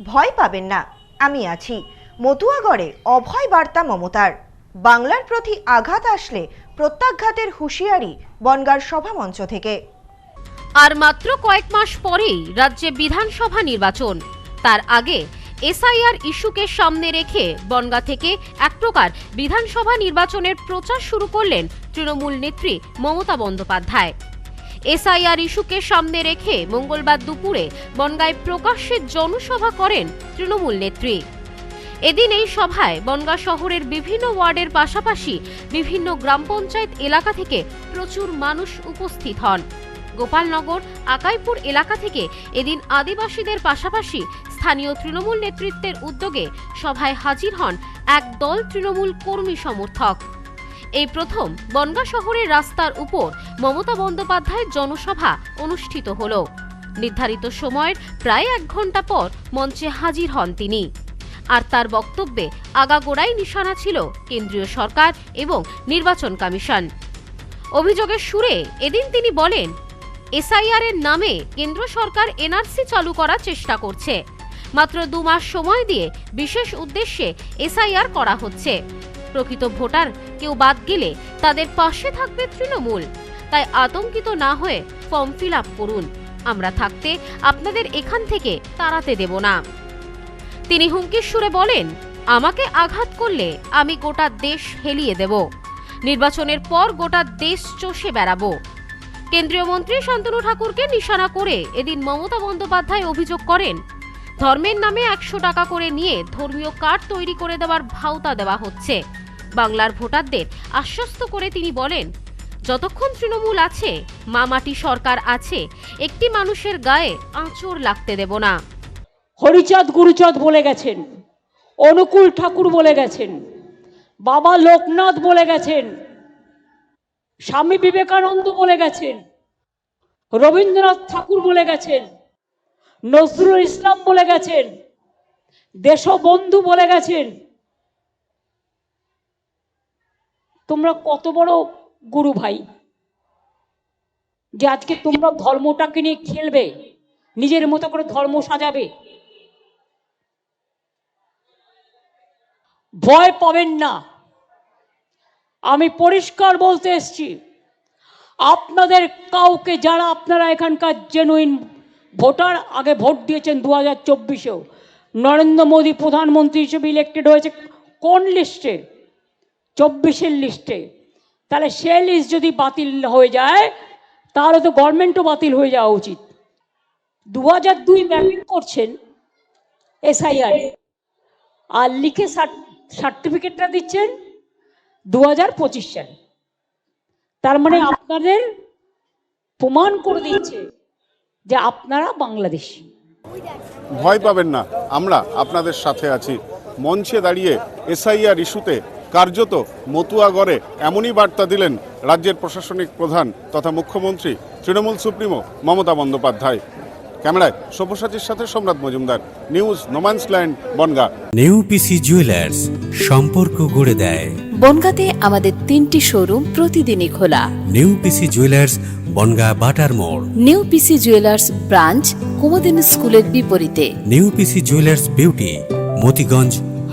ভয় পাবেন না, আমি আছি। মতুয়াগড়ে অভয় বার্তা মমতার। বাংলার প্রতি আঘাত আসলে প্রত্যাঘাতের হুঁশিয়ারি বনগার সভামঞ্চ থেকে। আর মাত্র কয়েক মাস পরেই রাজ্যে বিধানসভা নির্বাচন। তার আগে এসআইআর ইস্যুকে সামনে রেখে বনগা থেকে এক প্রকার বিধানসভা নির্বাচনের প্রচার শুরু করলেন তৃণমূল নেত্রী মমতা বন্দ্যোপাধ্যায়। এসআইআর ইস্যুকে সামনে রেখে মঙ্গলবার দুপুরে বনগায় প্রকাশ্যে জনসভা করেন তৃণমূল নেত্রী। এদিন এই সভায় বনগা শহরের বিভিন্ন ওয়ার্ডের পাশাপাশি বিভিন্ন গ্রাম পঞ্চায়েত এলাকা থেকে প্রচুর মানুষ উপস্থিত হন। গোপালনগর, আকাইপুর এলাকা থেকে এদিন আদিবাসীদের পাশাপাশি স্থানীয় তৃণমূল নেতৃত্বের উদ্যোগে সভায় হাজির হন এক দল তৃণমূল কর্মী সমর্থক। এই প্রথম বনগা শহরের রাস্তার উপর মমতা বন্দ্যোপাধ্যায়ের জনসভা অনুষ্ঠিত হল। নির্ধারিত সময়ের প্রায় এক ঘণ্টা পর মঞ্চে হাজির হন তিনি। আর তার বক্তব্যে আগাগোড়াই নিশানা ছিল কেন্দ্রীয় সরকার এবং নির্বাচন কমিশন। অভিযোগের সুরে এদিন তিনি বলেন এসআইআর এর নামে কেন্দ্র সরকার এনআরসি চালু করার চেষ্টা করছে। মাত্র দু মাস সময় দিয়ে বিশেষ উদ্দেশ্যে এসআইআর করা হচ্ছে। প্রকৃত ভোটার কেউ বাদ গেলে তাদের পাশে থাকবে তৃণমূল। তাই আতঙ্কিত না হয়ে ফর্ম ফিল আপ করুন। আমরা থাকতে আপনাদের এখান থেকে তাড়াতে দেব না। তিনি হুমকির সুরে বলেন, আমাকে আঘাত করলে আমি গোটা দেশ হেলিয়ে দেব। নির্বাচনের পর গোটা দেশ চষে বেড়াবো। কেন্দ্রীয় মন্ত্রী শান্তনু ঠাকুরকে নিশানা করে এদিন মমতা বন্দ্যোপাধ্যায় অভিযোগ করেন, ধর্মের নামে একশো টাকা করে নিয়ে ধর্মীয় কার্ড তৈরি করে দেওয়ার ভাওতা দেওয়া হচ্ছে। বাংলার ভোটারদের আশ্বস্ত করে তিনি বলেন, যতক্ষণ তৃণমূল আছে মা মাটি সরকার আছে, একটি মানুষের গায়ে আঁচড় লাগতে দেব না। হরিচাঁদ গুরুচাঁদ বলে গেছেন, অনুকূল ঠাকুর বলে গেছেন, বাবা লোকনাথ বলে গেছেন, স্বামী বিবেকানন্দ বলে গেছেন, রবীন্দ্রনাথ ঠাকুর বলে গেছেন, নজরুল ইসলাম বলে গেছেন, দেশবন্ধু বলে গেছেন তোমরা কত বড় গুরু ভাই? যে আজকে তোমরা ধর্মটাকে নিয়ে খেলবে, নিজের মতো করে ধর্ম সাজাবে। ভয় পাবেন না। আমি পরিষ্কার বলতে এসছি, আপনাদের কাউকে যারা আপনারা এখানকার জেনুইন ভোটার, আগে ভোট দিয়েছেন দু হাজার চব্বিশেও, নরেন্দ্র মোদী প্রধানমন্ত্রী হিসেবে ইলেক্টেড হয়েছে, কোন লিস্টে চব্বিশের লিস্টে। তাহলে সে লিস্ট যদি বাতিল হয়ে যায়, তাহলে তো গভর্নমেন্টও বাতিল হয়ে যাওয়া উচিত। দু হাজার দুই ম্যাপিং করছেন এসআইআর আর লিখে সার্টিফিকেটটা দিচ্ছেন দু হাজার পঁচিশ সালে। তার মানে আপনাদের প্রমাণ করে দিচ্ছে যে আপনারা বাংলাদেশি। ভয় পাবেন না, আমরা আপনাদের সাথে আছি। মঞ্চে দাঁড়িয়ে এসআইআর ইস্যুতে কার্যত মতুয়াগড়ে এমনই বার্তা দিলেন রাজ্যের প্রশাসনিক প্রধান তথা মুখ্যমন্ত্রী তৃণমূল সুপ্রিমো মমতা বন্দ্যোপাধ্যায়। ক্যামেরায় সব্যসাচীর সাথে Samrat Majumdar. News no man's land Bangaon. New PC jewellers সম্পর্ক গড়ে দেয়। বনগাঁতে আমাদের তিনটি শোরুম প্রতিদিনই খোলা। নিউ পিসি জুয়েলার্স বনগা বাটার মোড়। নিউ পিসি জুয়েলার্স ব্রাঞ্চ কুমদিন স্কুলের বিপরীতে। New PC jewellers beauty Motiganj